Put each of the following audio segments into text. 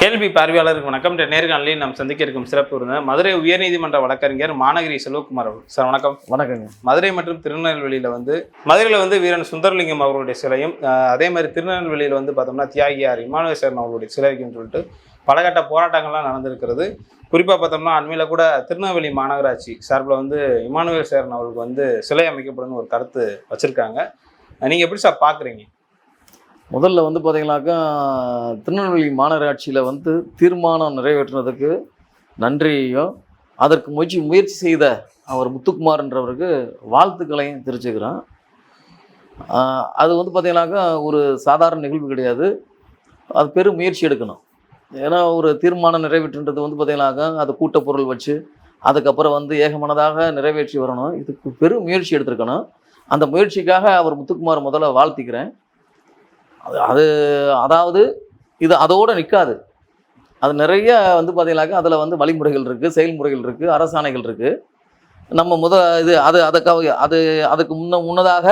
கேள்வி பார்வையாளருக்கு வணக்கம். நேர்காணலில் நாம் சந்திக்க இருக்கும் சிறப்பு விருந்தினர் மதுரை உயர்நீதிமன்ற வழக்கறிஞர் மாநகரி செல்வகுமார் அவர்கள். சார் வணக்கம். வணக்கங்க. மதுரை மற்றும் திருநெல்வேலியில் வந்து மதுரையில் வந்து வீரன் சுந்தரலிங்கம் அவர்களுடைய சிலையும் அதே மாதிரி திருநெல்வேலியில் வந்து பார்த்தோம்னா தியாகியார் இமானுவேல் சேரன் அவர்களுடைய சிலை இருக்குன்னு சொல்லிட்டு பலகட்ட போராட்டங்கள்லாம் நடந்திருக்கிறது. குறிப்பாக பார்த்தோம்னா அண்மையில் கூட திருநெல்வேலி மாநகராட்சி சார்பில் வந்து இமானுவேல் சேரன் அவர்களுக்கு வந்து சிலை அமைக்கப்படும் ஒரு கருத்து வச்சுருக்காங்க. நீங்கள் எப்படி சார் பார்க்குறீங்க முதல்ல வந்து பார்த்தீங்கன்னாக்கா திருநெல்வேலி மாநகராட்சியில் வந்து தீர்மானம் நிறைவேற்றினதுக்கு நன்றியையும் அதற்கு முயற்சி முயற்சி செய்த அவர் முத்துக்குமார்ன்றவருக்கு வாழ்த்துக்களையும் தெரிஞ்சுக்கிறேன் அது வந்து பார்த்தீங்கன்னாக்கா ஒரு சாதாரண நிகழ்வு கிடையாது. அது பெரும் முயற்சி எடுக்கணும். ஏன்னா ஒரு தீர்மானம் நிறைவேற்றுன்றது வந்து பார்த்தீங்கன்னாக்கா அது கூட்டப்பொருள் வச்சு அதுக்கப்புறம் வந்து ஏகமனதாக நிறைவேற்றி வரணும். இதுக்கு பெரும் முயற்சி எடுத்திருக்கணும். அந்த முயற்சிக்காக அவர் முத்துக்குமார் முதல்ல வாழ்த்திக்கிறேன். அது அது அதாவது இது அதோடு நிற்காது. அது நிறைய வந்து பார்த்தீங்கன்னாக்கா அதில் வந்து வழிமுறைகள் இருக்குது செயல்முறைகள் இருக்குது அரசாணைகள் இருக்குது நம்ம முத இது அது அதுக்காக அது அதுக்கு முன்ன முன்னதாக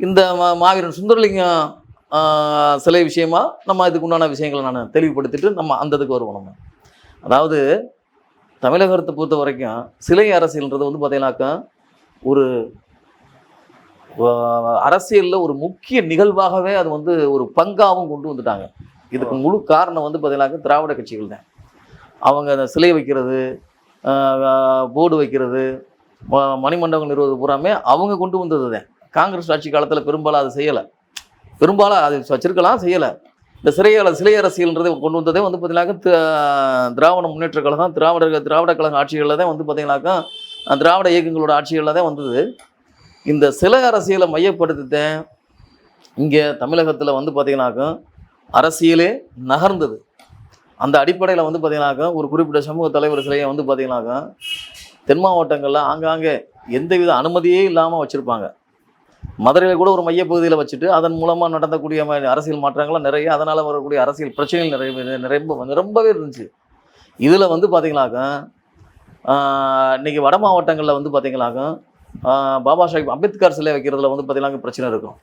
இந்த மா- மாவீரன் சுந்தரலிங்கம் சிலை விஷயமா நம்ம இதுக்கு உண்டான விஷயங்களை நான் தெளிவுபடுத்திட்டு நம்ம அந்த இதுக்கு வருவோம் நம்ம. அதாவது தமிழகத்தை பொறுத்த வரைக்கும் சிலை அரசியல்ன்றது வந்து பார்த்தீங்கன்னாக்கா ஒரு அரசியலில் ஒரு முக்கிய நிகழ்வாகவே அது வந்து ஒரு பங்காகவும் கொண்டு வந்துட்டாங்க. இதுக்கு முழு காரணம் வந்து பார்த்தீங்கன்னாக்கா திராவிட கட்சிகள் தான். அவங்க அந்த சிலை வைக்கிறது போர்டு வைக்கிறது மணிமண்டபங்கள் நிறுவது பூராமே அவங்க கொண்டு வந்தது தான். காங்கிரஸ் ஆட்சி காலத்தில் பெரும்பாலும் அது செய்யலை. பெரும்பாலும் அது வச்சிருக்கலாம் செய்யலை. இந்த சிறையால சிலை அரசியல்ன்றதை கொண்டு வந்ததே வந்து பார்த்தீங்கன்னாக்கா திராவிட முன்னேற்ற கழகம் திராவிட திராவிட கழக ஆட்சிகளில் தான் வந்து பார்த்தீங்கன்னாக்கா திராவிட இயக்கங்களோட ஆட்சிகளில் தான் வந்தது. இந்த சில அரசியலை மையப்படுத்தித்தேன் இங்கே தமிழகத்தில் வந்து பார்த்தீங்கன்னாக்கா அரசியலே நகர்ந்தது. அந்த அடிப்படையில் வந்து பார்த்தீங்கன்னாக்கா ஒரு குறிப்பிட்ட சமூக தலைவர் சிலையை வந்து பார்த்தீங்கன்னாக்கா தென் மாவட்டங்களில் ஆங்காங்கே எந்தவித அனுமதியே இல்லாமல் வச்சுருப்பாங்க. மதுரையில் கூட ஒரு மையப்பகுதியில் வச்சுட்டு அதன் மூலமாக நடந்தக்கூடிய அரசியல் மாற்றங்கள்லாம் நிறைய அதனால் வரக்கூடிய அரசியல் பிரச்சனைகள் நிறைய நிரம்ப நிரம்பவே இருந்துச்சு. இதில் வந்து பார்த்தீங்கன்னாக்கா இன்றைக்கி வட மாவட்டங்களில் வந்து பார்த்தீங்கன்னாக்கா பாபா சாஹிப் அம்பேத்கர் சிலை வைக்கிறதுல வந்து பார்த்தீங்கன்னா பிரச்சனை இருக்கும்.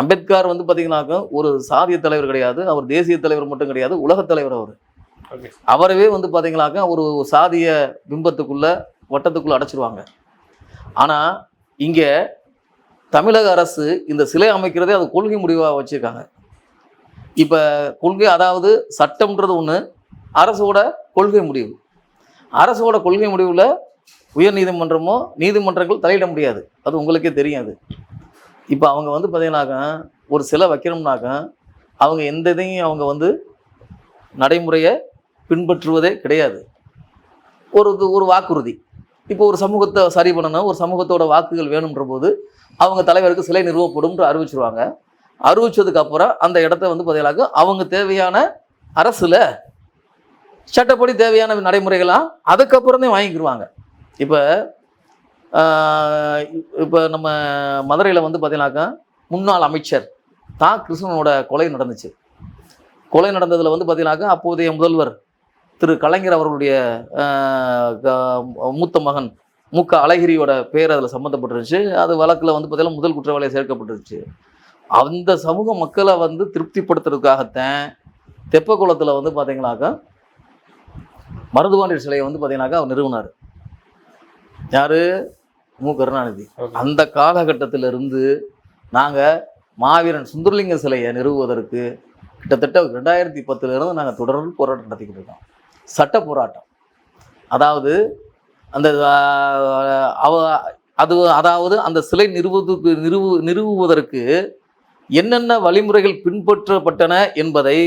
அம்பேத்கர் வந்து பார்த்தீங்கன்னாக்கா ஒரு சாதிய தலைவர் கிடையாது அவர் தேசிய தலைவர் மட்டும் கிடையாது உலகத் தலைவர் அவர். அவரவே வந்து பார்த்தீங்கன்னாக்கா ஒரு சாதிய பிம்பத்துக்குள்ள வட்டத்துக்குள்ள அடைச்சிருவாங்க. ஆனால் இங்கே தமிழக அரசு இந்த சிலை அமைக்கிறதே அது கொள்கை முடிவாக வச்சுருக்காங்க. இப்போ கொள்கை அதாவது சட்டம்ன்றது ஒன்று அரசோட கொள்கை முடிவு. அரசோட கொள்கை முடிவில் உயர் நீதிமன்றமோ நீதிமன்றங்கள் தலையிட முடியாது. அது உங்களுக்கே தெரியும் அது. இப்போ அவங்க வந்து பார்த்தீங்கன்னாக்கா ஒரு சிலை வைக்கணும்னாக்கா அவங்க எந்த இதையும் அவங்க வந்து நடைமுறையை பின்பற்றுவதே கிடையாது. ஒரு ஒரு வாக்குறுதி. இப்போ ஒரு சமூகத்தை சரி பண்ணணும் ஒரு சமூகத்தோட வாக்குகள் வேணுன்ற போது அவங்க தலைவருக்கு சிலை நிறுவப்படும்ன்ற அறிவிச்சிருவாங்க. அறிவிச்சதுக்கு அப்புறம் அந்த இடத்த வந்து பார்த்தீங்கன்னாக்கா அவங்க தேவையான அரசுல சட்டப்படி தேவையான நடைமுறைகளாக அதுக்கப்புறம் தான் வாங்கிக்கிடுவாங்க இப்போ இப்போ நம்ம மதுரையில் வந்து பார்த்தீங்கன்னாக்கா முன்னாள் அமைச்சர் தா. கிருஷ்ணனோட கொலை நடந்துச்சு. கொலை நடந்ததில் வந்து பார்த்தீங்கன்னாக்கா அப்போதைய முதல்வர் திரு. கலைஞர் அவர்களுடைய க- மூத்த மகன் மு. க. அழகிரியோட பேர் அதில் சம்மந்தப்பட்டிருந்துச்சு அது வழக்கில் வந்து பார்த்தீங்கன்னா முதல் குற்றவாளியாக சேர்க்கப்பட்டுருச்சு அந்த சமூக மக்களை வந்து திருப்திப்படுத்துறதுக்காகத்தான் தெப்பக்குளத்தில் வந்து பார்த்தீங்கன்னாக்கா மருதுவாண்டியர் சிலையை வந்து பார்த்தீங்கன்னாக்கா அவர் நிறுவனார். யாரு? மு. கருணாநிதி. அந்த காலகட்டத்திலிருந்து நாங்கள் மாவீரன் சுந்தரலிங்க சிலையை நிறுவுவதற்கு கிட்டத்தட்ட ரெண்டாயிரத்தி பத்துலேருந்து நாங்கள் தொடர்ந்து போராட்டம் நடத்திக்கிட்டு இருக்கோம். சட்ட போராட்டம். அதாவது அந்த அவ அது அதாவது அந்த சிலை நிறுவுவதற்கு நிறுவு நிறுவுவதற்கு என்னென்ன வழிமுறைகள் பின்பற்றப்பட்டன என்பதை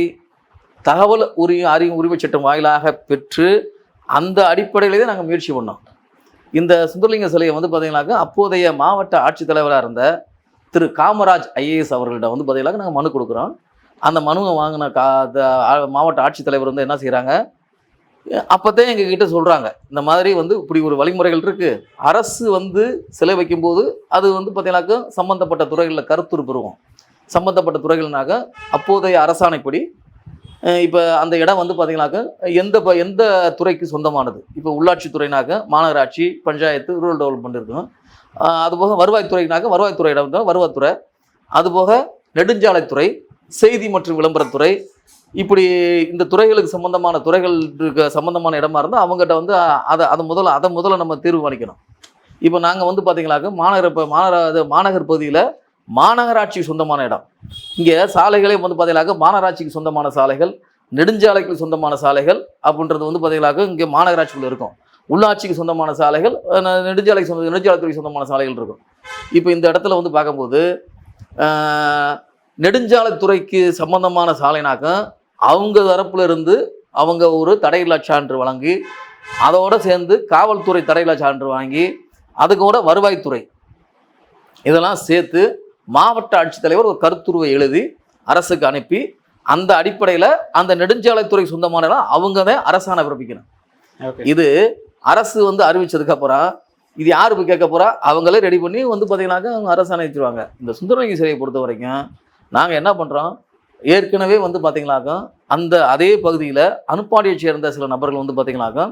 தகவல் உரி அறிவு உரிமைச் சட்டம் வாயிலாக பெற்று அந்த அடிப்படையிலே தான் நாங்கள் முயற்சி பண்ணோம். இந்த சுந்தரலிங்க சிலையை வந்து பார்த்தீங்கன்னாக்கா அப்போதைய மாவட்ட ஆட்சித்தலைவராக இருந்த திரு காமராஜ் ஐஏஎஸ் அவர்கள்ட்ட வந்து பார்த்தீங்கன்னா நாங்கள் மனு கொடுக்குறோம். அந்த மனுவை வாங்கின கா த- மாவட்ட ஆட்சித்தலைவர் வந்து என்ன செய்கிறாங்க அப்போதான் எங்ககிட்ட சொல்கிறாங்க இந்த மாதிரி வந்து இப்படி ஒரு வழிமுறைகள் இருக்குது அரசு வந்து சிலை வைக்கும்போது அது வந்து பார்த்தீங்கன்னாக்கா சம்மந்தப்பட்ட துறைகளில் கருத்துரு பெறுவோம். சம்மந்தப்பட்ட துறைகள்னாக்க அப்போதைய அரசாணைப்படி இப்போ அந்த இடம் வந்து பார்த்தீங்கன்னாக்க எந்த ப எந்த துறைக்கு சொந்தமானது? இப்போ உள்ளாட்சித்துறைனாக்க மாநகராட்சி பஞ்சாயத்து ரூரல் டெவலப்மெண்ட் இருக்கும் அதுபோக வருவாய்த்துறைனாக்க வருவாய்த்துறை இடம் தான் வருவாய்த்துறை அதுபோக நெடுஞ்சாலைத்துறை செய்தி மற்றும் விளம்பரத்துறை இப்படி இந்த துறைகளுக்கு சம்பந்தமான இருக்க சம்பந்தமான இடமா இருந்தால் அவங்ககிட்ட வந்து அதை அதை முதல்ல அதை முதல்ல நம்ம தீர்மானிக்கணும் இப்போ நாங்கள் வந்து பார்த்தீங்கன்னாக்க மாநகர இப்போ மாநகர அது மாநகர் பகுதியில் மாநகராட்சிக்கு சொந்தமான இடம். இங்கே சாலைகளே வந்து பார்த்தீங்கன்னாக்க மாநகராட்சிக்கு சொந்தமான சாலைகள் நெடுஞ்சாலைக்கு சொந்தமான சாலைகள் அப்படின்றது வந்து பார்த்தீங்கன்னாக்க இங்கே மாநகராட்சிக்குள்ளே இருக்கும். உள்ளாட்சிக்கு சொந்தமான சாலைகள் நெடுஞ்சாலைக்கு சொந்த நெடுஞ்சாலைத்துறைக்கு சொந்தமான சாலைகள் இருக்கும். இப்போ இந்த இடத்துல வந்து பார்க்கும்போது நெடுஞ்சாலைத்துறைக்கு சம்பந்தமான சாலைனாக்கும் அவங்க தரப்புல இருந்து அவங்க ஒரு தடையில்லா சான்று வழங்கி அதோட சேர்ந்து காவல்துறை தடையில்லா சான்று வாங்கி அதுக்கு கூட வருவாய்த்துறை. இதெல்லாம் சேர்த்து மாவட்ட ஆட்சித்தலைவர் ஒரு கருத்துருவை எழுதி அரசுக்கு அனுப்பி அந்த அடிப்படையில் அந்த நெடுஞ்சாலைத்துறை சொந்தமான அவங்க தான் அரசாணை பிறப்பிக்கணும். இது அரசு வந்து அறிவிச்சதுக்கு அப்புறம் இது யார் போய் கேட்க போறா? அவங்களே ரெடி பண்ணி வந்து பார்த்தீங்கன்னாக்கா அவங்க அரசாணை வச்சிருவாங்க இந்த சுந்தரலிங்க சிலையை பொறுத்த வரைக்கும் நாங்கள் என்ன பண்ணுறோம் ஏற்கனவே வந்து பார்த்தீங்கன்னாக்கா அந்த அதே பகுதியில் அனுப்பாடியை சேர்ந்த சில நபர்கள் வந்து பார்த்தீங்கன்னாக்கா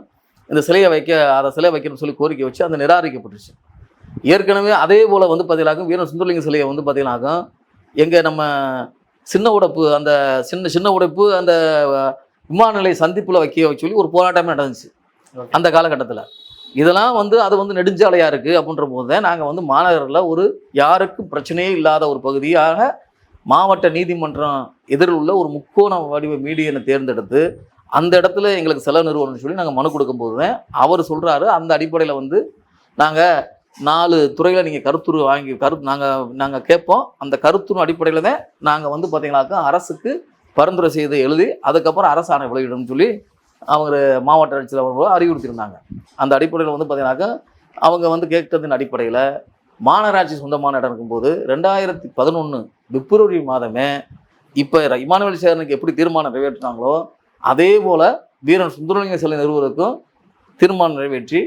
இந்த சிலையை வைக்க அதை சிலை வைக்கணும்னு சொல்லி கோரிக்கை வச்சு அந்த நிராகரிக்கப்பட்டுருச்சு. ஏற்கனவே அதே போல் வந்து பார்த்தீங்கன்னாக்கா வீரன் சுந்தரலிங்க சிலையை வந்து பார்த்தீங்கன்னாக்கா எங்கள் நம்ம சின்ன உடைப்பு அந்த சின்ன சின்ன உடைப்பு அந்த விமான நிலைய சந்திப்பில் வைக்க சொல்லி ஒரு போராட்டமே நடந்துச்சு. அந்த காலகட்டத்தில். இதெல்லாம் வந்து அது வந்து நெடுஞ்சாலையாக இருக்குது அப்படின்ற போது தான் நாங்கள் வந்து மாநகரில் ஒரு யாருக்கும் பிரச்சனையே இல்லாத ஒரு பகுதியாக மாவட்ட நீதிமன்றம் எதிரில் உள்ள ஒரு முக்கோண வடிவ மீடியனை தேர்ந்தெடுத்து அந்த இடத்துல எங்களுக்கு செலவு நிறுவனம்னு சொல்லி நாங்கள் மனு கொடுக்கும்போது தான் அவர் சொல்கிறாரு அந்த அடிப்படையில் வந்து நாங்கள் நாலு துறையில் நீங்கள் கருத்துரு வாங்கி கரு நாங்கள் நாங்கள் கேட்போம். அந்த கருத்துரு அடிப்படையில் தான் நாங்கள் வந்து பார்த்தீங்கன்னாக்கா அரசுக்கு பரிந்துரை செய்து எழுதி அதுக்கப்புறம் அரசாணை வெளியிடும்னு சொல்லி அவங்க மாவட்ட ஆட்சியில் அறிவுறுத்தியிருந்தாங்க. அந்த அடிப்படையில் வந்து பார்த்தீங்கன்னாக்கா அவங்க வந்து கேட்டதின் அடிப்படையில் மாநகராட்சி சொந்தமான இடம் இருக்கும்போது ரெண்டாயிரத்தி பதினொன்று பிப்ரவரி மாதமே இப்போ இமானுவேல் சேரனுக்கு எப்படி தீர்மானம் நிறைவேற்றினாங்களோ அதே போல் வீரன் சுந்தரலிங்க சிலை நிறுவனருக்கும் தீர்மானம் நிறைவேற்றி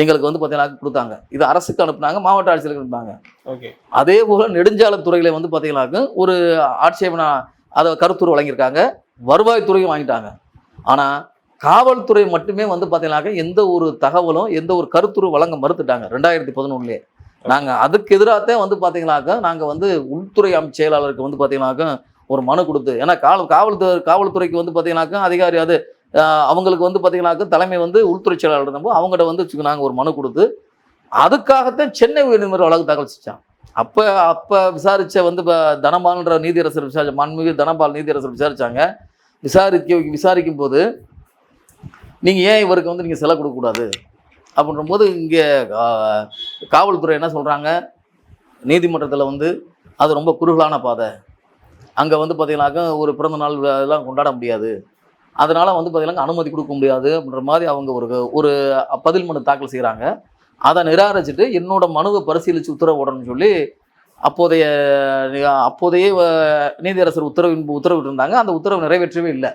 எங்களுக்கு வந்து பார்த்தீங்கன்னா கொடுத்தாங்க. இது அரசுக்கு அனுப்புனாங்க மாவட்ட ஆட்சியருக்கு அனுப்புனாங்க. ஓகே. அதே போல் நெடுஞ்சாலைத்துறையில் வந்து பார்த்தீங்கன்னாக்க ஒரு ஆட்சேபனை அதை கருத்துரு வழங்கியிருக்காங்க. வருவாய்த்துறையும் வாங்கிட்டாங்க. ஆனால் காவல்துறை மட்டுமே வந்து பார்த்தீங்கன்னாக்க எந்த ஒரு தகவலும் எந்த ஒரு கருத்துரு வழங்க மறுத்துட்டாங்க ரெண்டாயிரத்தி பதினொன்றுலேயே நாங்கள் அதுக்கு எதிராகத்தான் வந்து பார்த்தீங்கன்னாக்க நாங்கள் வந்து உள்துறை அமைச்சர் செயலாளருக்கு வந்து பார்த்தீங்கன்னாக்க ஒரு மனு கொடுத்து ஏன்னா காவல் காவல்துறை காவல்துறைக்கு வந்து பார்த்தீங்கன்னாக்க அதிகாரி அது அவங்களுக்கு வந்து பார்த்தீங்கன்னாக்க தலைமை வந்து உள்துறை செயலாளர் இருந்தபோது அவங்ககிட்ட வந்து நாங்கள் ஒரு மனு கொடுத்து அதுக்காகத்தான் சென்னை உயர்நீதிமன்ற வழக்கு தாக்கல் செஞ்சான் அப்போ அப்போ விசாரித்த வந்து இப்போ தனபால்ன்ற நீதியரசர் விசாரிச்ச மண்மிகு தனபால் நீதியரசர் விசாரித்தாங்க விசாரிக்க விசாரிக்கும் போது நீங்கள் ஏன் இவருக்கு வந்து நீங்கள் சிலை கொடுக்கக்கூடாது? அப்படின்ற போது இங்கே காவல்துறை என்ன சொல்கிறாங்க நீதிமன்றத்தில் வந்து அது ரொம்ப குறுகலான பாதை. அங்கே வந்து பார்த்தீங்கன்னாக்கா ஒரு பிறந்த நாள் இதெல்லாம் கொண்டாட முடியாது. அதனால் வந்து பார்த்தீங்கன்னா அனுமதி கொடுக்க முடியாது அப்படின்ற மாதிரி அவங்க ஒரு ஒரு பதில் மனு தாக்கல் செய்கிறாங்க அதை நிராகரிச்சுட்டு என்னோட மனுவை பரிசீலித்து உத்தரவுடணும்னு சொல்லி அப்போதைய அப்போதைய நீதியரசர் உத்தரவின் உத்தரவிட்டிருந்தாங்க அந்த உத்தரவு நிறைவேற்றவே இல்லை.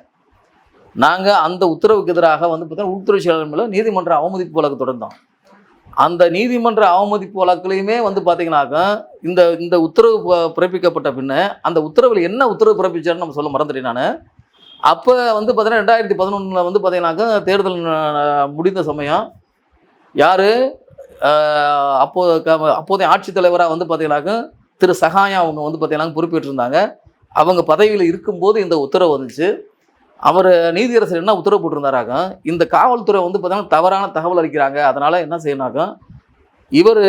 நாங்கள் அந்த உத்தரவுக்கு எதிராக வந்து பார்த்தீங்கன்னா உள்துறை செயலாளர் மேலே நீதிமன்ற அவமதிப்பு வழக்கு தொடர்ந்தோம். அந்த நீதிமன்ற அவமதிப்பு வழக்குலையுமே வந்து பார்த்தீங்கன்னாக்கா இந்த இந்த உத்தரவு ப- பிறப்பிக்கப்பட்ட பின்ன அந்த உத்தரவில் என்ன உத்தரவு பிறப்பிச்சாருன்னு நம்ம சொல்ல மறந்துட்டேன் நான். அப்போ வந்து பார்த்தீங்கன்னா ரெண்டாயிரத்தி பதினொன்றில் வந்து பார்த்தீங்கன்னாக்கா தேர்தல் முடிந்த சமயம் யார் அப்போது க- அப்போதைய ஆட்சித்தலைவராக வந்து பார்த்தீங்கன்னாக்கா திரு சகாயா அவங்க வந்து பார்த்தீங்கன்னா பொறுப்பேற்றிருந்தாங்க. அவங்க பதவியில் இருக்கும்போது இந்த உத்தரவு வந்துச்சு. அவர் நீதியரசர் என்ன உத்தரவு போட்டிருந்தாராக்க இந்த காவல்துறை வந்து பார்த்தீங்கன்னா தவறான தகவல் அளிக்கிறாங்க. அதனால் என்ன செய்யணாக்கா இவர்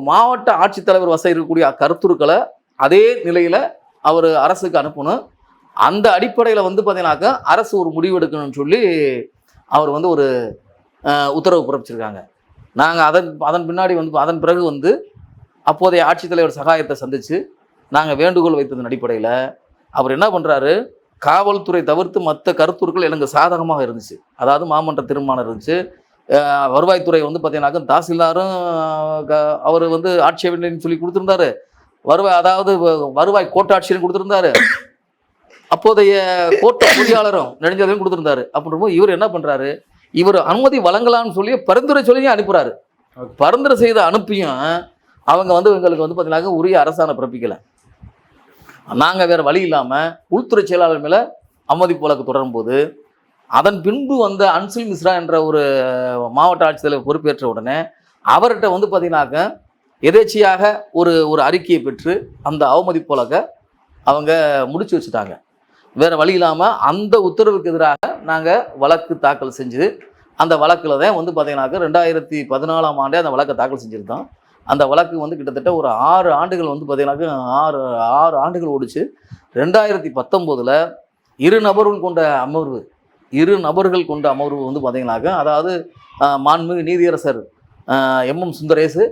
மாவட்ட ஆட்சித்தலைவர் வசம் இருக்கக்கூடிய கருத்துருக்களை அதே நிலையில் அவர் அரசுக்கு அனுப்பணும். அந்த அடிப்படையில் வந்து பார்த்தீங்கன்னாக்கா அரசு ஒரு முடிவு எடுக்கணும்னு சொல்லி அவர் வந்து ஒரு உத்தரவு பிறப்பிச்சிருக்காங்க. நாங்கள் அதன் அதன் பின்னாடி வந்து அதன் பிறகு வந்து அப்போதைய ஆட்சித்தலைவர் சகாயத்தை சந்தித்து நாங்கள் வேண்டுகோள் வைத்ததன் அடிப்படையில் அவர் என்ன பண்ணுறாரு காவல்துறை தவிர்த்து மற்ற கருத்துருக்கள் எனக்கு சாதகமாக இருந்துச்சு. அதாவது மாமன்ற தீர்மானம் இருந்துச்சு. வருவாய்த்துறை வந்து பார்த்தீங்கன்னாக்கா தாசில்தாரும் அவர் வந்து ஆட்சேபனைன்னு சொல்லி கொடுத்துருந்தாரு. வருவாய் அதாவது வ- வருவாய் கோட்டாட்சியரும் கொடுத்துருந்தாரு. அப்போதைய கோட்ட பொறியாளரும் நெடுஞ்சாலையும் கொடுத்துருந்தாரு. அப்படின்றப்போ இவர் என்ன பண்ணுறாரு இவர் அனுமதி வழங்கலாம்னு சொல்லி பரிந்துரை சொல்லி அனுப்புறாரு. பரிந்துரை செய்த அனுப்பியும் அவங்க வந்து எங்களுக்கு வந்து பார்த்தீங்கன்னாக்கா உரிய அரசாணை பிறப்பிக்கலை. நாங்கள் வேறு வழி இல்லாமல் உள்துறை செயலாளர் மேலே அவமதிப்பு வழக்கு தொடரும்போது அதன் பின்பு வந்த அன்சில் மிஸ்ரா என்ற ஒரு மாவட்ட ஆட்சித்தலைவர் பொறுப்பேற்ற உடனே அவர்கிட்ட வந்து பார்த்தீங்கன்னாக்க எதேச்சியாக ஒரு ஒரு அறிக்கையை பெற்று அந்த அவமதிப்பு வழக்கை அவங்க முடிச்சு வச்சுட்டாங்க. வேறு வழி இல்லாமல் அந்த உத்தரவுக்கு எதிராக நாங்கள் வழக்கு தாக்கல் செஞ்சு அந்த வழக்கில் தான் வந்து பார்த்தீங்கன்னாக்க ரெண்டாயிரத்தி பதினாலாம் ஆண்டே அந்த வழக்கை தாக்கல் செஞ்சுருந்தோம் அந்த வழக்கு வந்து கிட்டத்தட்ட ஒரு ஆறு ஆண்டுகள் வந்து பார்த்தீங்கன்னாக்க ஆறு ஆறு ஆண்டுகள் ஓடிச்சு. ரெண்டாயிரத்தி பத்தொம்போதில் இரு நபர்கள் கொண்ட அமர்வு இரு நபர்கள் கொண்ட அமர்வு வந்து பார்த்தீங்கன்னாக்க அதாவது மாண்புமிகு நீதியரசர் எம் எம் சுந்தரேசு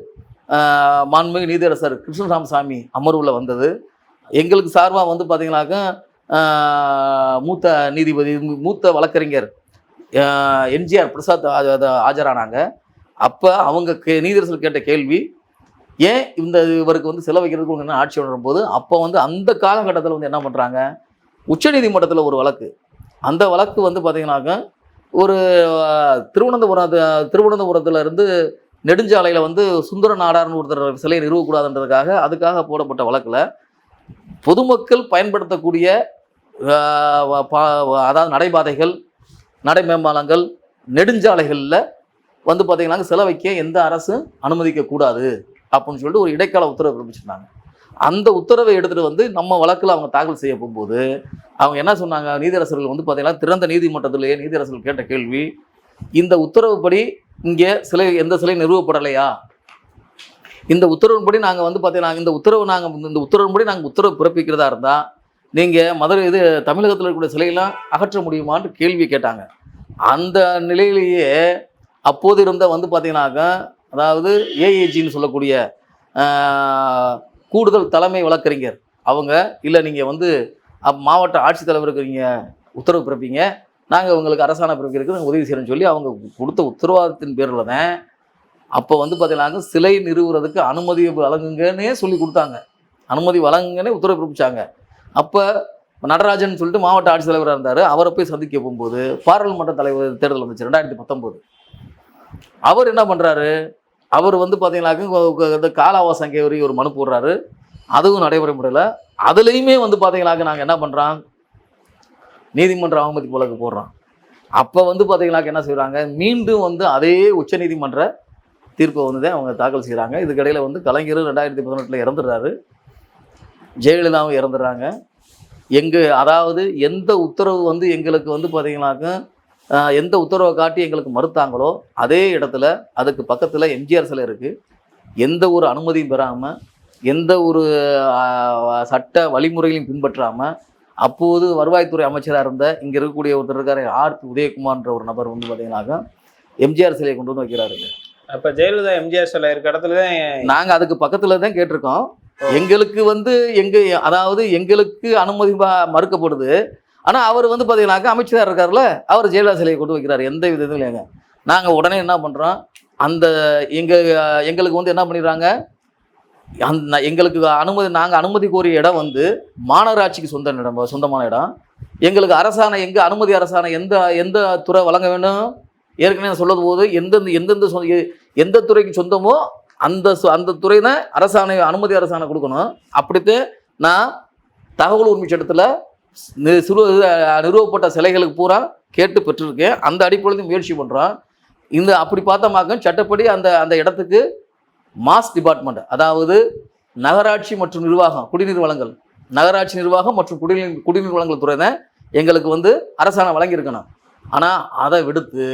மாண்புமிகு நீதியரசர் கிருஷ்ணராமசாமி அமர்வில் வந்தது. எங்களுக்கு சார்பாக வந்து பார்த்தீங்கன்னாக்க மூத்த நீதிபதி மூத்த வழக்கறிஞர் எம்ஜிஆர் பிரசாத் ஆஜரானாங்க. அப்போ அவங்க கே நீதிரசல் கேட்ட கேள்வி ஏன் இந்த இவருக்கு வந்து செலவைக்கிறதுக்கு என்ன ஆட்சி உணரும் போது அப்போ வந்து அந்த காலகட்டத்தில் வந்து என்ன பண்ணுறாங்க உச்சநீதிமன்றத்தில் ஒரு வழக்கு. அந்த வழக்கு வந்து பார்த்தீங்கன்னாக்க ஒரு திருவனந்தபுரம் திருவனந்தபுரத்தில் இருந்து நெடுஞ்சாலையில் வந்து சுந்தர நாடார்னு ஒருத்தர் சிலையை நிறுவக்கூடாதுன்றதுக்காக அதுக்காக போடப்பட்ட வழக்கில் பொதுமக்கள் பயன்படுத்தக்கூடிய அதாவது நடைபாதைகள் நடை மேம்பாலங்கள் நெடுஞ்சாலைகளில் வந்து பார்த்தீங்கன்னா சில வைக்க எந்த அரசும் அனுமதிக்க கூடாது அப்படின்னு சொல்லிட்டு ஒரு இடைக்கால உத்தரவு பிறப்பிச்சிருந்தாங்க. அந்த உத்தரவை எடுத்துகிட்டு வந்து நம்ம வழக்கில் அவங்க தாக்கல் செய்ய போகும்போது அவங்க என்ன சொன்னாங்க? நீதியரசர்கள் வந்து பார்த்தீங்கன்னா திறந்த நீதிமன்றத்திலேயே நீதியரசர்கள் கேட்ட கேள்வி இந்த உத்தரவுப்படி இங்கே சிலை எந்த சிலை நிறுவப்படலையா? இந்த உத்தரவின்படி நாங்கள் வந்து பார்த்தீங்கன்னா இந்த உத்தரவு நாங்கள் இந்த உத்தரவின்படி நாங்கள் உத்தரவு பிறப்பிக்கிறதா இருந்தால் நீங்கள் மதுரை இது தமிழகத்தில் இருக்கக்கூடிய சிலையெல்லாம் அகற்ற முடியுமான்னு கேள்வி கேட்டாங்க. அந்த நிலையிலேயே அப்போது இருந்த வந்து பார்த்தீங்கன்னாக்கா அதாவது ஏஏஜின்னு சொல்லக்கூடிய கூடுதல் தலைமை வழக்கறிஞர். அவங்க இல்லை நீங்கள் வந்து அப் மாவட்ட ஆட்சித்தலைவருக்கு நீங்கள் உத்தரவு பிறப்பீங்க. நாங்கள் உங்களுக்கு அரசாணை பிறப்பிக்கிறதுக்கு உதவி செய்கிறோம்னு சொல்லி அவங்க கொடுத்த உத்தரவாதத்தின் பேரில் தான் அப்போ வந்து பார்த்தீங்கன்னா சிலை நிறுவுறதுக்கு அனுமதி வழங்குங்கன்னே சொல்லி கொடுத்தாங்க. அனுமதி வழங்குங்கன்னே உத்தரவு பிறப்பிச்சாங்க. அப்போ நடராஜன் சொல்லிட்டு மாவட்ட ஆட்சித்தலைவராக இருந்தார். அவரை போய் சந்திக்க போகும்போது பாராளுமன்ற தலைவர் தேர்தல் வந்துச்சு ரெண்டாயிரத்தி பத்தொம்போது அவர் என்ன பண்ணுறாரு அவர் வந்து பார்த்தீங்கன்னாக்க இந்த கால கேவரி ஒரு மனு போடுறாரு. அதுவும் நடைமுறை முடியல அதுலேயுமே வந்து பார்த்தீங்கன்னாக்க நாங்கள் என்ன பண்ணுறோம் நீதிமன்ற அவமதி போலக்கு போடுறோம். அப்போ வந்து பார்த்தீங்கன்னாக்க என்ன செய்கிறாங்க மீண்டும் வந்து அதே உச்சநீதிமன்ற தீர்ப்பை வந்து அவங்க தாக்கல் செய்கிறாங்க இதுக்கிடையில் வந்து கலைஞர் ரெண்டாயிரத்தி பதினெட்டில் இறந்துடுறாரு. ஜெயலலிதாவும் இறந்துடுறாங்க. எங்கள் அதாவது எந்த உத்தரவு வந்து எங்களுக்கு வந்து பார்த்தீங்கன்னாக்க எந்த உத்தரவை காட்டி எங்களுக்கு மறுத்தாங்களோ அதே இடத்துல அதுக்கு பக்கத்தில் எம்ஜிஆர் சிலை இருக்குது எந்த ஒரு அனுமதியும் பெறாமல் எந்த ஒரு சட்ட வழிமுறைகளையும் பின்பற்றாமல் அப்போது வருவாய்த்துறை அமைச்சராக இருந்த இங்கே இருக்கக்கூடிய ஒருத்தர் இருக்காரு ஆர் உதயகுமார்ன்ற ஒரு நபர் வந்து பார்த்தீங்கன்னாக்கா எம்ஜிஆர் சிலையை கொண்டு வந்து வைக்கிறாரு. அப்ப ஜெயலலிதா எம்ஜிஆர் சிலை இருக்க இடத்துல தான் நாங்கள் அதுக்கு பக்கத்தில் தான் கேட்டிருக்கோம். எங்களுக்கு வந்து எங்க அதாவது எங்களுக்கு அனுமதி மறுக்கப்படுது. ஆனால் அவர் வந்து பார்த்தீங்கன்னாக்கா அமைச்சராக இருக்கார்ல அவர் ஜெயலலிதா சிலையை கொண்டு வைக்கிறார். எந்த வித இதுவும் இல்லைங்க. நாங்கள் உடனே என்ன பண்ணுறோம் அந்த எங்கள் எங்களுக்கு வந்து என்ன பண்ணிடுறாங்க அந்த எங்களுக்கு அனுமதி நாங்கள் அனுமதி கோரிய இடம் வந்து மாநகராட்சிக்கு சொந்த இடம் சொந்தமான இடம். எங்களுக்கு அரசாணை எங்கே அனுமதி அரசாணை எந்த எந்த துறை வழங்க வேண்டும்? ஏற்கனவே நான் சொல்லும் போது எந்தெந்த எந்தெந்த எந்த துறைக்கு சொந்தமோ அந்த சு- அந்த துறை தான் அரசாணை அனுமதி அரசாணை கொடுக்கணும். அப்படித்தான் நான் தகவல் உரிமை சட்டத்தில் சிறு நிறுவப்பட்ட சிலைகளுக்கு பூரா கேட்டு பெற்றிருக்கேன். அந்த அடிப்படையில் முயற்சி பண்ணுறோம் இந்த அப்படி பார்த்தோமாக்க சட்டப்படி அந்த அந்த இடத்துக்கு மாஸ் டிபார்ட்மெண்ட் அதாவது நகராட்சி மற்றும் நிர்வாகம் குடிநீர் வழங்கல். நகராட்சி நிர்வாகம் மற்றும் குடிநீர் குடிநீர் வளங்கள் துறை தான் எங்களுக்கு வந்து அரசாணை வழங்கியிருக்கணும். ஆனால் அதை விடுத்து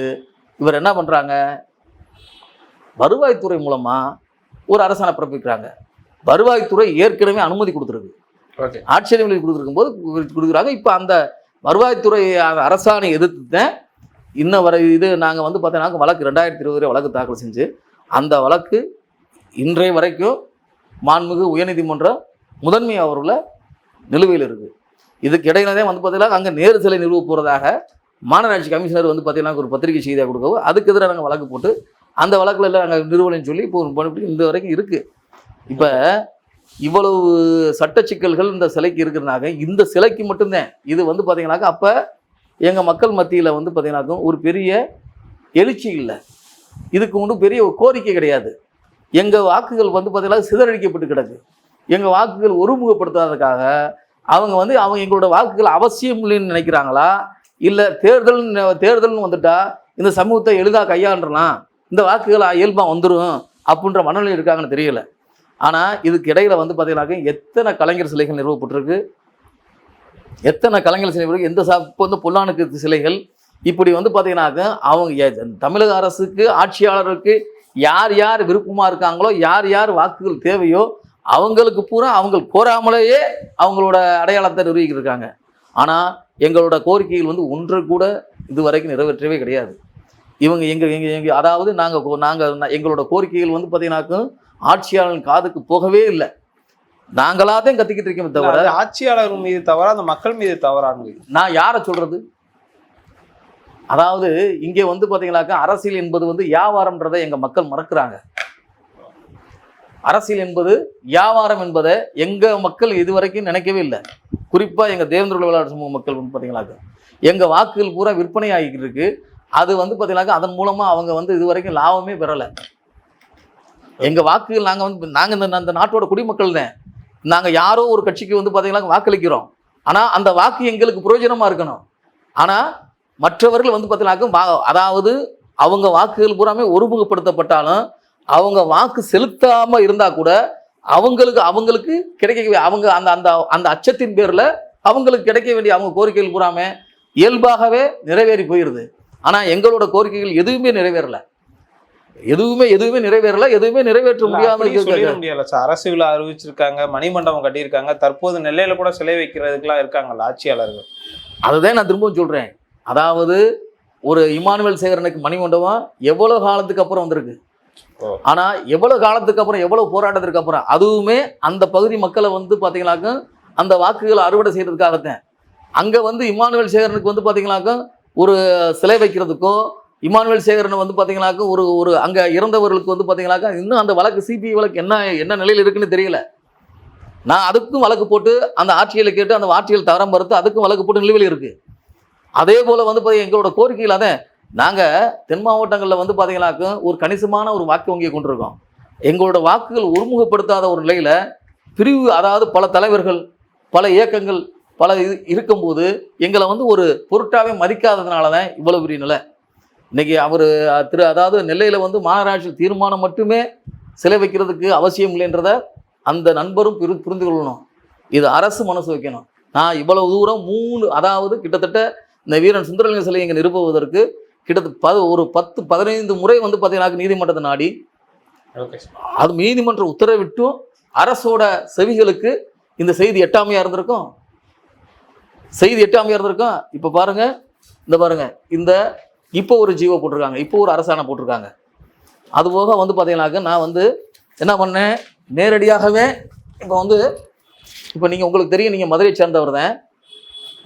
இவர் என்ன பண்ணுறாங்க வருவாய்த்துறை மூலமாக ஒரு அரசாணை பிறப்பிக்கிறாங்க. வருவாய்த்துறை ஏற்கனவே அனுமதி கொடுத்துருக்கு. ஆட்சேபனை கொடுத்துருக்கும் போது கொடுக்குறாங்க. இப்போ அந்த வருவாய்த்துறை அரசாணை எதிர்த்து தான் இன்ன வரை இது நாங்கள் வந்து பார்த்தீங்கன்னா வழக்கு ரெண்டாயிரத்தி இருபது வழக்கு தாக்கல் செஞ்சு அந்த வழக்கு இன்றைய வரைக்கும் மாண்புமிகு உயர்நீதிமன்றம் முதன்மை அவர்களை நிலுவையில் இருக்குது இதுக்கு இடையில தான் வந்து பார்த்தீங்கன்னா அங்கே நேரு சிலை நிறுவ போகிறதாக மாநகராட்சி கமிஷனர் வந்து பார்த்தீங்கன்னா ஒரு பத்திரிகை செய்தியாக கொடுக்கவும் அதுக்கு எதிராக நாங்கள் வழக்கு போட்டு அந்த வழக்கில் எல்லாம் நாங்கள் நிறுவனம் சொல்லி இப்போ ஒரு இந்த வரைக்கும் இருக்குது இப்போ இவ்வளவு சட்ட சிக்கல்கள் இந்த சிலைக்கு இருக்கிறனாக்க இந்த சிலைக்கு மட்டும்தான். இது வந்து பார்த்தீங்கன்னாக்கா அப்போ எங்கள் மக்கள் மத்தியில் வந்து பார்த்தீங்கன்னாக்கா ஒரு பெரிய எழுச்சி இல்லை. இதுக்கு ஒன்றும் பெரிய கோரிக்கை கிடையாது. எங்கள் வாக்குகள் வந்து பார்த்தீங்கன்னா சிதறடிக்கப்பட்டு கிடக்கு. எங்கள் வாக்குகள் ஒருமுகப்படுத்தாததுக்காக அவங்க வந்து அவங்க எங்களோட வாக்குகள் அவசியம் இல்லைன்னு நினைக்கிறாங்களா? இல்லை தேர்தல் தேர்தல்னு வந்துட்டா இந்த சமூகத்தை எளிதாக கையாண்டுலாம் இந்த வாக்குகள் இயல்பாக வந்துடும் அப்படின்ற மனநிலை இருக்காங்கன்னு தெரியல. ஆனால் இதுக்கு இடையில வந்து பார்த்தீங்கன்னாக்க எத்தனை கலைஞர் சிலைகள் நிறுவப்பட்டிருக்கு? எத்தனை கலைஞர் சிலைகள் எந்த சா இப்போ வந்து பொல்லானுக்கு சிலைகள்? இப்படி வந்து பார்த்தீங்கன்னாக்க அவங்க தமிழக அரசுக்கு ஆட்சியாளருக்கு யார் யார் விருப்பமாக இருக்காங்களோ யார் யார் வாக்குகள் தேவையோ அவங்களுக்கு பூரா அவங்க கோராமலேயே அவங்களோட அடையாளத்தை நிர்வகிக்கிருக்காங்க ஆனால் எங்களோட கோரிக்கைகள் வந்து ஒன்று கூட இதுவரைக்கும் நிறைவேற்றவே கிடையாது. இவங்க எங்க எங்க எங்க அதாவது நாங்கள் நாங்கள் எங்களோட கோரிக்கைகள் வந்து பார்த்தீங்கன்னாக்க ஆட்சியாளரின் காதுக்கு போகவே இல்லை. நாங்களாக தான் கத்திக்கிட்டு இருக்கோமே தவிர ஆட்சியாளர் மீது தவறா அந்த மக்கள் மீது தவறானது நான் யாரை சொல்றது? அதாவது இங்கே வந்து பாத்தீங்கன்னாக்கா அரசியல் என்பது வந்து வியாபாரம்ன்றதை எங்க மக்கள் மறக்கிறாங்க. அரசியல் என்பது வியாபாரம் என்பதை எங்க மக்கள் இதுவரைக்கும் நினைக்கவே இல்லை. குறிப்பா எங்க தேவேந்திர விளையாட்டு சமூக மக்கள் வந்து பாத்தீங்கன்னாக்கா எங்க வாக்குகள் பூரா விற்பனை ஆகிக்கிட்டு இருக்கு. அது வந்து பாத்தீங்கன்னாக்கா அதன் மூலமாக அவங்க வந்து இதுவரைக்கும் லாபமே பெறலை. எங்கள் வாக்குகள் நாங்கள் வந்து நாங்கள் இந்த அந்த நாட்டோட குடிமக்கள் தான். நாங்கள் யாரோ ஒரு கட்சிக்கு வந்து பாத்தீங்கன்னா வாக்களிக்கிறோம். ஆனால் அந்த வாக்கு எங்களுக்கு பிரயோஜனமாக இருக்கணும். ஆனால் மற்றவர்கள் வந்து பார்த்தீங்கன்னாக்க வா அதாவது அவங்க வாக்குகள் பூராமே ஒருமுகப்படுத்தப்பட்டாலும் அவங்க வாக்கு செலுத்தாமல் இருந்தால் கூட அவங்களுக்கு அவங்களுக்கு கிடைக்க அவங்க அந்த அந்த அந்த அச்சத்தின் பேரில் அவங்களுக்கு கிடைக்க வேண்டிய அவங்க கோரிக்கைகள் பூராமே இயல்பாகவே நிறைவேறி போயிடுது ஆனா எங்களோட கோரிக்கைகள் எதுவுமே நிறைவேறல. எதுவுமே எதுவுமே நிறைவேறல எதுவுமே நிறைவேற்ற முடியாம அப்படி இருக்கு சொல்லிட முடியல சார். அரசு விழா அறிவிச்சிருக்காங்க மணிமண்டபம் கட்டியிருக்காங்க தற்போது நெல்லையில கூட சிலை வைக்கிறதுக்குலாம் இருக்காங்கல்ல ஆட்சியாளர்கள். அதுதான் நான் திரும்பவும் சொல்றேன். அதாவது ஒரு இமானுவேல் சேகரனுக்கு மணிமண்டபம் எவ்வளவு காலத்துக்கு அப்புறம் வந்திருக்கு. ஆனா எவ்வளவு காலத்துக்கு அப்புறம் எவ்வளவு போராட்டத்துக்கு அப்புறம் அதுவுமே அந்த பகுதி மக்களை வந்து பாத்தீங்கன்னாக்க அந்த வாக்குகளை அறுவடை செய்யறதுக்காகத்தான். அங்க வந்து இமானுவேல் சேகரனுக்கு வந்து பாத்தீங்கன்னாக்க ஒரு சிலை வைக்கிறதுக்கும் இமானுவேல் சேகரன் வந்து பார்த்தீங்கன்னாக்கா ஒரு ஒரு அங்கே இறந்தவர்களுக்கு வந்து பார்த்தீங்கன்னாக்கா இன்னும் அந்த வழக்கு சிபிஐ வழக்கு என்ன என்ன நிலையில் இருக்குன்னு தெரியல. நான் அதுக்கும் வழக்கு போட்டு அந்த ஆட்சியலை கேட்டு அந்த ஆட்சியல் தரம் மறுத்து அதுக்கும் வழக்கு போட்டு நிலுவையில் இருக்குது அதே போல் வந்து பாத்தீங்க எங்களோட கோரிக்கையில் அதே நாங்கள் தென் மாவட்டங்களில் வந்து பாத்தீங்கன்னாக்க ஒரு கணிசமான ஒரு வாக்கு வங்கியை கொண்டிருக்கோம். எங்களோட வாக்குகள் ஒருமுகப்படுத்தாத ஒரு நிலையில் பிரிவு அதாவது பல தலைவர்கள் பல இயக்கங்கள் பல இது இருக்கும்போது எங்களை வந்து ஒரு பொருட்டாவே மதிக்காததுனால தான் இவ்வளவு பெரிய நிலை. இன்னைக்கு அவர் திரு அதாவது நெல்லையில் வந்து மாநகராட்சி தீர்மானம் மட்டுமே சிலை வைக்கிறதுக்கு அவசியம் இல்லைன்றத அந்த நண்பரும் புரி புரிந்து கொள்ளணும். இது அரசு மனசு வைக்கணும். நான் இவ்வளவு தூரம் மூணு அதாவது கிட்டத்தட்ட இந்த வீரன் சுந்தரலிங்க சிலை இங்கே நிறுவுவதற்கு கிட்டத்தட்ட பது ஒரு பத்து பதினைந்து முறை வந்து பார்த்தீங்கன்னா நீதிமன்றத்தை நாடி அது நீதிமன்ற உத்தரவிட்டும் அரசோட செவிகளுக்கு இந்த செய்தி எட்டாமையா இருந்திருக்கும்? செய்தி எட்டாமையா இருந்திருக்கும். இப்போ பாருங்க இந்த பாருங்க இந்த இப்போ ஒரு ஜீவோ போட்டிருக்காங்க இப்போ ஒரு அரசாணை போட்டிருக்காங்க. அது போக வந்து பார்த்தீங்கன்னாக்க நான் வந்து என்ன பண்ணேன்? நேரடியாகவே இப்போ வந்து இப்போ நீங்கள் உங்களுக்கு தெரியும் நீங்கள் மதுரையை சேர்ந்தவர் தான்.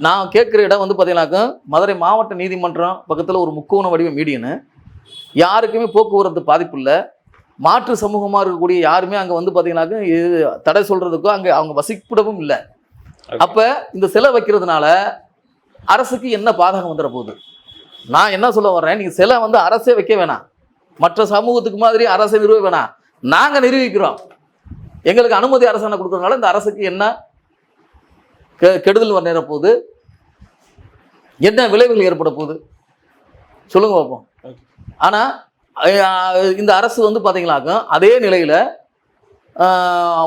நான் கேட்குற இடம் வந்து பார்த்தீங்கன்னாக்க மதுரை மாவட்ட நீதிமன்றம் பக்கத்தில் ஒரு முக்கோண வடிவ மீடியனு. யாருக்குமே போக்குவரத்து பாதிப்பு இல்லை. மாற்று சமூகமாக இருக்கக்கூடிய யாருமே அங்கே வந்து பார்த்தீங்கன்னாக்க இது தடை சொல்கிறதுக்கோ அங்கே அவங்க வசிப்பிடவும் இல்லை. அப்போ இந்த சிலை வைக்கிறதுனால அரசுக்கு என்ன பாதகம் வந்துட போகுது? நான் என்ன சொல்ல வர்றேன்? நீங்கள் சிலை வந்து அரசே வைக்க வேணாம். மற்ற சமூகத்துக்கு மாதிரி அரசை நிறுவ வேணாம். நாங்கள் நிரூபிக்கிறோம். எங்களுக்கு அனுமதி அரசாணை கொடுக்கறதுனால இந்த அரசுக்கு என்ன கெ- கெடுதல் வர நேர போகுது? என்ன விளைவுகள் ஏற்பட போகுது? சொல்லுங்க பார்ப்போம் ஆனால் இந்த அரசு வந்து பார்த்தீங்களாக்கும் அதே நிலையில்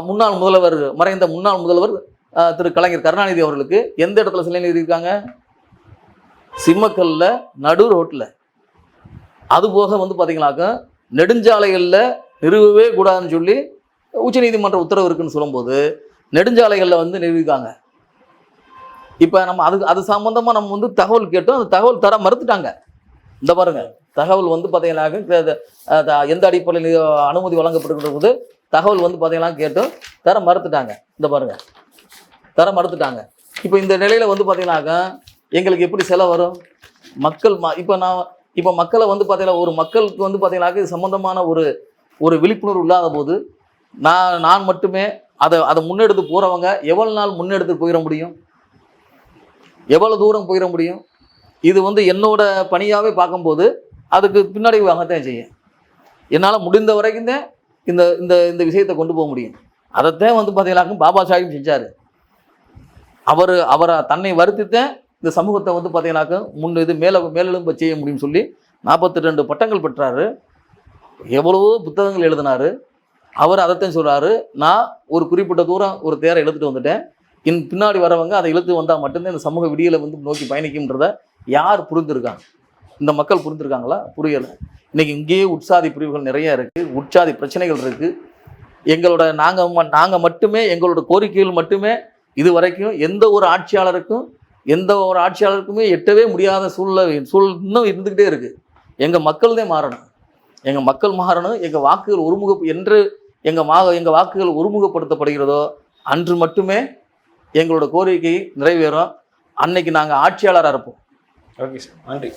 முன்னாள் முதல்வர் மறைந்த முன்னாள் முதல்வர் திரு கலைஞர் கருணாநிதி அவர்களுக்கு எந்த இடத்துல சிலை நிறுத்தியிருக்காங்க சிம்மக்கல்ல நடு ரோட்டில் அது போக வந்து பார்த்தீங்கன்னாக்க நெடுஞ்சாலைகளில் நிறுவவே கூடாதுன்னு சொல்லி உச்சநீதிமன்ற உத்தரவு இருக்குன்னு சொல்லும்போது நெடுஞ்சாலைகளில் வந்து நிறுவிக்காங்க இப்போ நம்ம அது அது சம்மந்தமாக நம்ம வந்து தகவல் கேட்டோம். அந்த தகவல் தர மறுத்துட்டாங்க. இந்த பாருங்க தகவல் வந்து பார்த்தீங்கன்னாக்க த- எந்த அடிப்படையில் அனுமதி வழங்கப்பட்டிருக்கிற தகவல் வந்து பார்த்தீங்கன்னா கேட்டும். தர மறுத்துட்டாங்க. இந்த பாருங்கள் தர மறுத்துட்டாங்க. இப்போ இந்த நிலையில் வந்து பார்த்தீங்கன்னாக்க எங்களுக்கு எப்படி செலவு வரும்? மக்கள் ம இப்போ நான் இப்போ மக்களை வந்து பார்த்தீங்கன்னா ஒரு மக்களுக்கு வந்து பார்த்தீங்கன்னாக்க இது சம்மந்தமான ஒரு ஒரு விழிப்புணர்வு இல்லாத போது நான் நான் மட்டுமே அதை அதை முன்னெடுத்து போகிறவங்க எவ்வளோ நாள் முன்னெடுத்து போயிட முடியும்? எவ்வளோ தூரம் போயிட முடியும்? இது வந்து என்னோட பணியாகவே பார்க்கும்போது அதுக்கு பின்னாடி வாங்கத்தான் செய்யும். என்னால் முடிந்த வரைக்கும் தான் இந்த இந்த இந்த விஷயத்தை கொண்டு போக முடியும். அதைத்தான் வந்து பார்த்தீங்கன்னாக்கும் பாபா சாஹிப் செஞ்சார். அவர் அவரை தன்னை வருத்தித்தான். இந்த சமூகத்தை வந்து பார்த்தீங்கன்னாக்க முன் இது மேலே மேலெழும்ப செய்ய முடியும்னு சொல்லி நாற்பத்தி ரெண்டு பட்டங்கள் பெற்றார். எவ்வளவோ புத்தகங்கள் எழுதினாரு. அவர் அதைத்தான் சொல்கிறாரு நான் ஒரு குறிப்பிட்ட தூரம் ஒரு தேரை எழுத்துட்டு வந்துட்டேன். இன் பின்னாடி வரவங்க அதை இழுத்து வந்தால் மட்டும்தான் இந்த சமூக விடியலை வந்து நோக்கி பயணிக்கும்ன்றத யார் புரிந்திருக்காங்க? இந்த மக்கள் புரிஞ்சுருக்காங்களா புரியலை. இன்றைக்கி இங்கேயே உட்சாதி பிரிவுகள் நிறைய இருக்குது உட்சாதி பிரச்சனைகள் இருக்குது எங்களோட நாங்கள் நாங்கள் மட்டுமே எங்களோட கோரிக்கைகள் மட்டுமே இது வரைக்கும் எந்த ஒரு ஆட்சியாளருக்கும் எந்த ஒரு ஆட்சியாளருக்குமே எட்டவே முடியாத சூழ்நிலை சூழ் இன்னும் இருந்துக்கிட்டே இருக்குது எங்கள் மக்கள் தான் மாறணும். எங்கள் மக்கள் மாறணும் எங்கள் வாக்குகள் ஒருமுக என்று எங்கள் மா எங்கள் வாக்குகள் ஒருமுகப்படுத்தப்படுகிறதோ அன்று மட்டுமே எங்களோட கோரிக்கை நிறைவேறும். அன்னைக்கு நாங்கள் ஆட்சியாளராக இருப்போம். Okay sir. நன்றி.